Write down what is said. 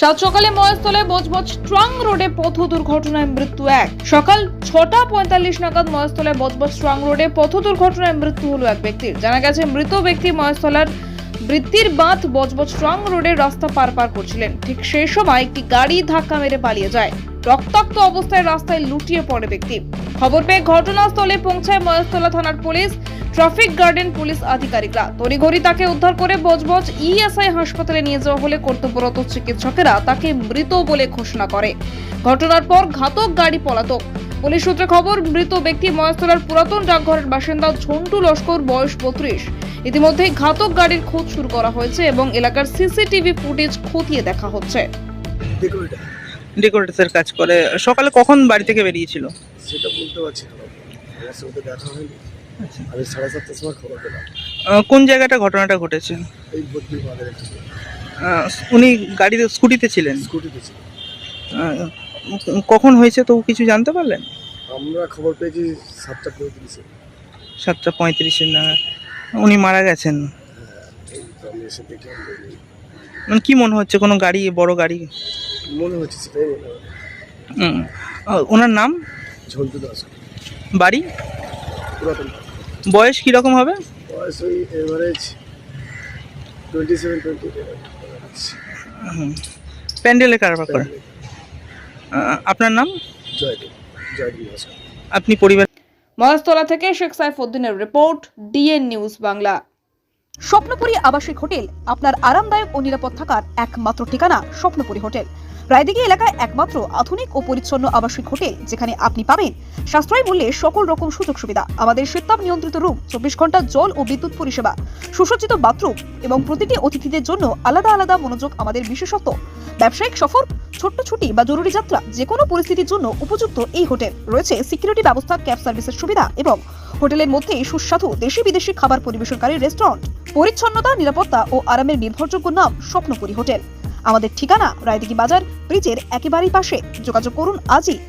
সাত সকালে মহেশতলায় বজবজ ট্রাং রোডে পথ দুর্ঘটনায় মৃত্যু এক। সকাল ছটা পঁয়তাল্লিশ নাগাদ মহেশতলায় বজবজ ট্রাং রোডে পথ দুর্ঘটনায় মৃত্যু হলো এক ব্যক্তির। জানা গেছে, মৃত ব্যক্তি ময়স্থলার বৃত্তির বাঁধ বজবজ ট্রাং রোডের রাস্তা পার পার করছিলেন। ঠিক সেই সময় একটি গাড়ি ধাক্কা মেরে পালিয়ে যায়। রক্তাক্ত অবস্থায় রাস্তায় লুটিয়ে পড়ে ব্যক্তি। খবর পেয়ে ঘটনাস্থলে পৌঁছায় মহেশতলা থানার পুলিশ। ট্রাফিক গার্ডেন পুলিশ আধিকারিকরা। তড়িঘড়ি তাকে উদ্ধার করে বজবজ ইএসআই হাসপাতালে নিয়ে যাওয়া হলে কর্তব্যরত চিকিৎসকেরা তাকে মৃত বলে ঘোষণা করে। ঘটনার পর ঘাতক গাড়ি পলাতক। পুলিশ সূত্রে খবর মৃত ব্যক্তি মহেশতলার পুরাতন ডাকঘরের বাসিন্দা ঝন্টু লস্কর বয়স বত্রিশ। ইতিমধ্যেই ঘাতক গাড়ির খোঁজ শুরু করা হয়েছে এবং এলাকার সিসিটিভি ফুটেজ খতিয়ে দেখা হচ্ছে। ডেকোরেটসের কাজ করে। সকালে কখন বাড়ি থেকে বেরিয়েছিল? সেটা বলতে পারছি না। দেখা হয়নি। আমি সাড়ে সাতটার সময় খবর পেলাম। কোন জায়গাটা ঘটনাটা ঘটেছে? এই বদ্রি বাজারে আহ, উনি গাড়িতে স্কুটিতে ছিলেন? স্কুটিতে ছিল আহ, কখন হয়েছে তো কিছু জানতে পারলেন? আমরা খবর পেয়েছি সাতটা পঁয়ত্রিশে। সাতটা পঁয়ত্রিশে না উনি মারা গেছেন। এই তো আমি এসে দেখলাম যে মানে কি মনে হচ্ছে কোনো গাড়ি বড় গাড়ি? মনে হচ্ছে সেটাই মনে হয়। আহ, ওনার নাম? ঝন্টু দাস। বাড়ি? পুরাতন বয়স কি রকম হবে? বয়স ওই এভারেজ টোয়েন্টি সেভেন টোয়েন্টি। প্যান্ডেলে কারবার করে? আপনার নাম? জয়দেব জয়দেব আপনি পরিবার মহাস্তলা থেকে Sheikh সাইফুদ্দিনের report DN news Bangla. Swapnapuri আবাসিক হোটেল আপনার আরামদায়ক ও নিরাপদ থাকার একমাত্র ঠিকানা স্বপ্নপুরী হোটেল। রায়দিঘি এলাকায় একমাত্র আধুনিক ও পরিচ্ছন্ন আবাসিক হোটেল যেখানে আপনি পাবেন সাশ্রয় মূল্যে সকল রকম সুযোগ সুবিধা, আমাদের শীতাপ নিয়ন্ত্রিত রুম, চব্বিশ ঘণ্টা জল ও বিদ্যুৎ পরিষেবা, সুসজ্জিত বাথরুম এবং প্রতিটি অতিথিদের জন্য আলাদা আলাদা মনোযোগ আমাদের বিশেষত্ব। ব্যবসায়িক সফর, ছোট্ট ছুটি বা জরুরি যাত্রা যে কোনো পরিস্থিতির জন্য উপযুক্ত এই হোটেল। রয়েছে সিকিউরিটি ব্যবস্থা, ক্যাব সার্ভিসের সুবিধা এবং হোটেলের মধ্যে সুস্বাদু দেশি বিদেশি খাবার পরিবেশনকারী রেস্টুরেন্ট। পরিচ্ছন্নতা, নিরাপত্তা ও আরামের নির্ভরযোগ্য নাম স্বপ্নপুরী হোটেল। আমাদের ঠিকানা রায়দিঘি বাজার, ব্রিজের একেবারেই পাশে। যোগাযোগ করুন আজই।